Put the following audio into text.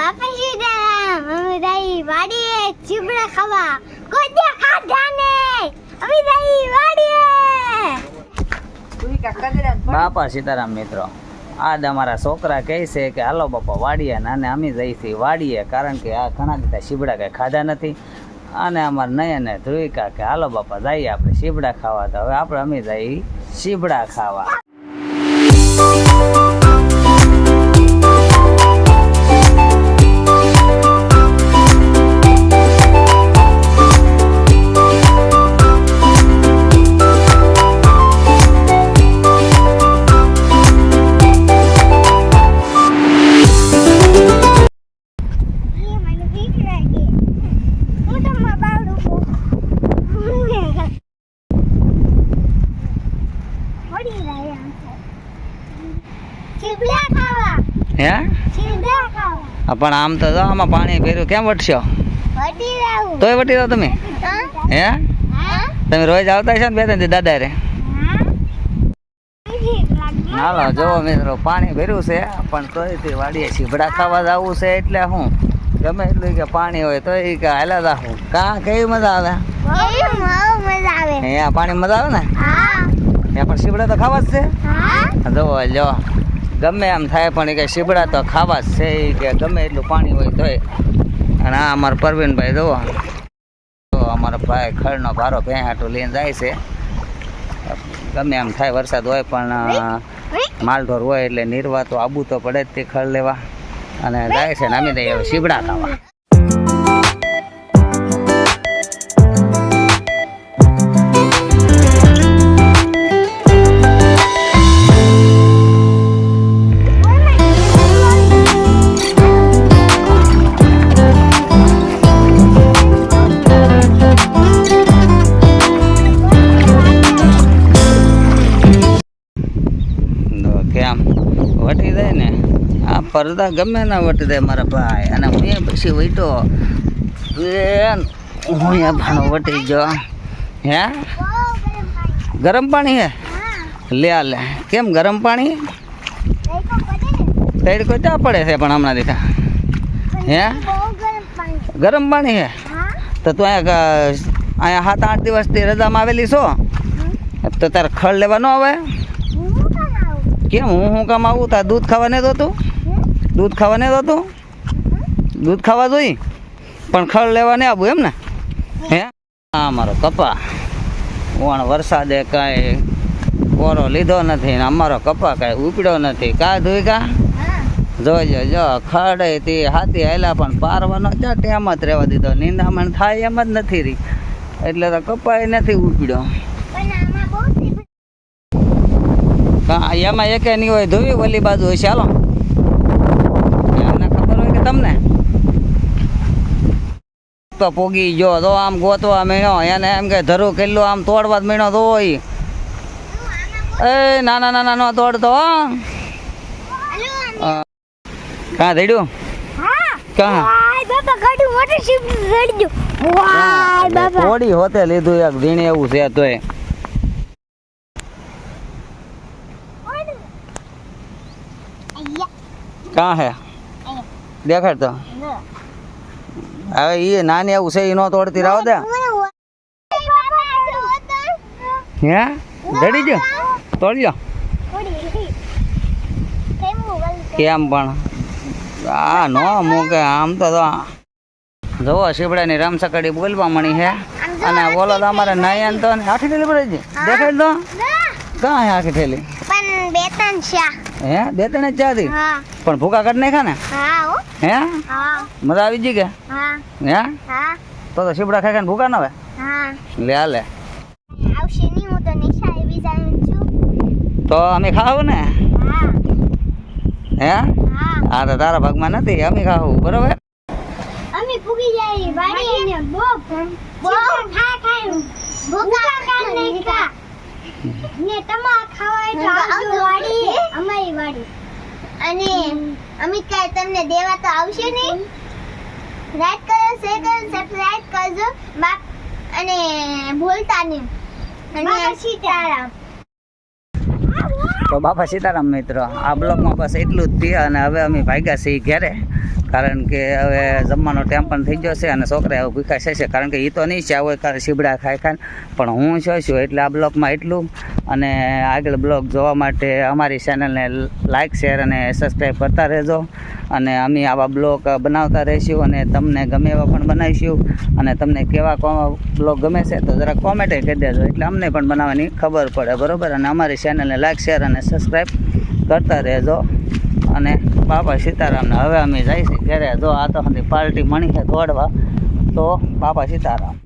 બાપા સીતારામ અમે દઈ વાડીએ ચીબડા ખાવા કોઈ ખાધા ને અમે દઈ વાડીએ બાપા સીતારામ મિત્રો, આજ અમારા છોકરા કહે છે કે, હાલો બાપા, વાડીએ ને અને અમે જઈ વાડીએ, કારણ કે આ ઘણા બધા શીબડા કંઈ ખાધા નથી. અને અમારા નયને ધ્રુવિકા કે, હાલો બાપા, જઈએ આપણે શીબડા ખાવા. તો હવે આપણે અમે જઈ શીબડા ખાવા. હે? પણ આમ તો જો આમાં પાણી ભેર્યું. કેમ વટશો? તોય વટી દો તમે? હે? તમે રોજ આવતા છો ને બે ત્રણ દાદા રે? હાલો જોવો મિત્રો પાણી ભર્યું છે પણ તોય તે વાડીએ શીભડા ખાવા જવું છે એટલે હું? ગમે એટલું કે પાણી હોય તો એ કે હાલા જાઉં કાં કેવી મજા આવે? અહીંયા પાણી મજા આવે ને? ત્યાં પણ શીબડા તો ખાવા જ છે? જોવો લો ગમે એમ થાય, પણ એ કે શીબડા તો ખાવા જ છે કે ગમે એટલું પાણી હોય તોય. અને આ અમારા પરવીનભાઈ જોવો. તો અમારા ભાઈ ખળનો ભારો ભેં હાટું લઈને જાય છે. ગમે એમ થાય, વરસાદ હોય, પણ માલઢોર હોય એટલે નીરવા તો આબુ તો પડે જ તે ખળ લેવા. અને જાય છે નામી દઈએ શીબડા ખાવા. પડદા ગમે ના વટી દે મારા ભાઈ. અને હું એ પછી વઈટો. બેન હું અહીંયા ભાણો વટી ગયો. હે? ગરમ પાણી હે? લે લે. કેમ ગરમ પાણી? તૈડ કોઈ ત્યાં પડે છે પણ હમણાં દીધા હે? ગરમ પાણી હે? તો તું અહીંયા અહીંયા સાત આઠ દિવસથી રજામાં આવેલી છો? તો તારે ખળ લેવા ન આવે? કેમ હું હું કામ આવું? તાર દૂધ ખાવા નહીં દોતું? દૂધ ખાવા નહીં દોતું દૂધ ખાવા જોઈ પણ ખડ લેવા નહીં આવું એમ ને હે? હા મારો કપા. વણ વરસાદે કાંઈ કોરો લીધો નથી ને અમારો કપા કાંઈ ઉપડ્યો નથી. કા ધોઈ કા? જોજો જો ખડે તે હાથી હાલ્યા પણ પારવાનો ક્યાં ટેમ જ રહેવા દીધો? નિંદામણ થાય એમ જ નથી રહી. એટલે તો કપાય નથી ઉપડ્યો. એમાં એકે નહીં હોય ધોવી ઓલી બાજુ હોય ચાલો એમને ખબર હોય કે તમને? તો પોગી ગયો. તો આમ ગોતવા મીણો એને એમ કે ધરું કેટલું આમ તોડવા જ મીણો તો હોય. એ નાના નાના નો તોડતો. કાં ધડ્યું કાં? થોડી હોતે લીધું એક ઝીણી એવું છે તોય. કાં હે? દેખાડ તો. હવે એ નાની એવું છે એ નો તોડતી. રાવ દે. હે? ધડી તોડી તોડ્યો. કેમ પણ? આ નો મૂકે આમ તો જોવો શીબડાની રમસકડી બોલવા મળી હે. અને બોલો તો અમારે નયન તો આખી ઠેલી પડે છે. દેખાડ તો? કાં હે આખી ઠેલી? પણ બે ત્રણ શા હે? બે ત્રણ જ ચા હા. પણ ભૂકા કરી નાખા ને? હે મજા આવી ગઈ કે? હે. તો તો શીપડા ખાઈ ભૂકા ના આવે? લે લે. તો અમે ખાવું ને? હે. હા? તો તારા ભાગમાં નથી અમે ખાવું બરોબર? અમે જાય વાડી ને બો બો ખા ખાયું ભૂકા નહીં ખા ને તમા ખાવાય તો આવજો. વાડી અમારી વાડી. અને અમિત તમને દેવા તો આવશે નહીં લાઈક કરો શેર કરો સબસ્ક્રાઇબ કરજો. બાપ અને ભૂલતા નહીં. અને સીતારામ. તો બાપા સીતારામ મિત્રો આ બ્લોગમાં બસ એટલું જ થયું અને હવે અમે ભાગ્યા છીએ ઘરે. કારણ કે હવે જમવાનો ટાઈમ પણ થઈ ગયો છે અને છોકરા હવે ભૂખા છે કારણ કે એ તો નહીં છે હોય કારણ શીબડા ખાય ખાય. પણ હું શું છું, એટલે આ બ્લોગમાં એટલું. અને આગળ બ્લોગ જોવા માટે અમારી ચેનલને લાઇક શેર અને સબસ્ક્રાઈબ કરતા રહેજો. અને અમે આવા બ્લોગ બનાવતા રહીશું અને તમને ગમે એવા પણ બનાવીશું. અને તમને કેવા બ્લોગ ગમે છે તો જરા કોમેન્ટ કરી દેજો. એટલે અમને પણ બનાવવાની ખબર પડે, બરાબર? અને અમારી ચેનલને લાઇક શેર અને સબસ્ક્રાઈબ કરતા રહેજો. અને બાપા સીતારામને. હવે અમે જઈશું ઘરે. જો આ તો પાર્ટી મળી છે દોડવા, તો બાપા સીતારામ.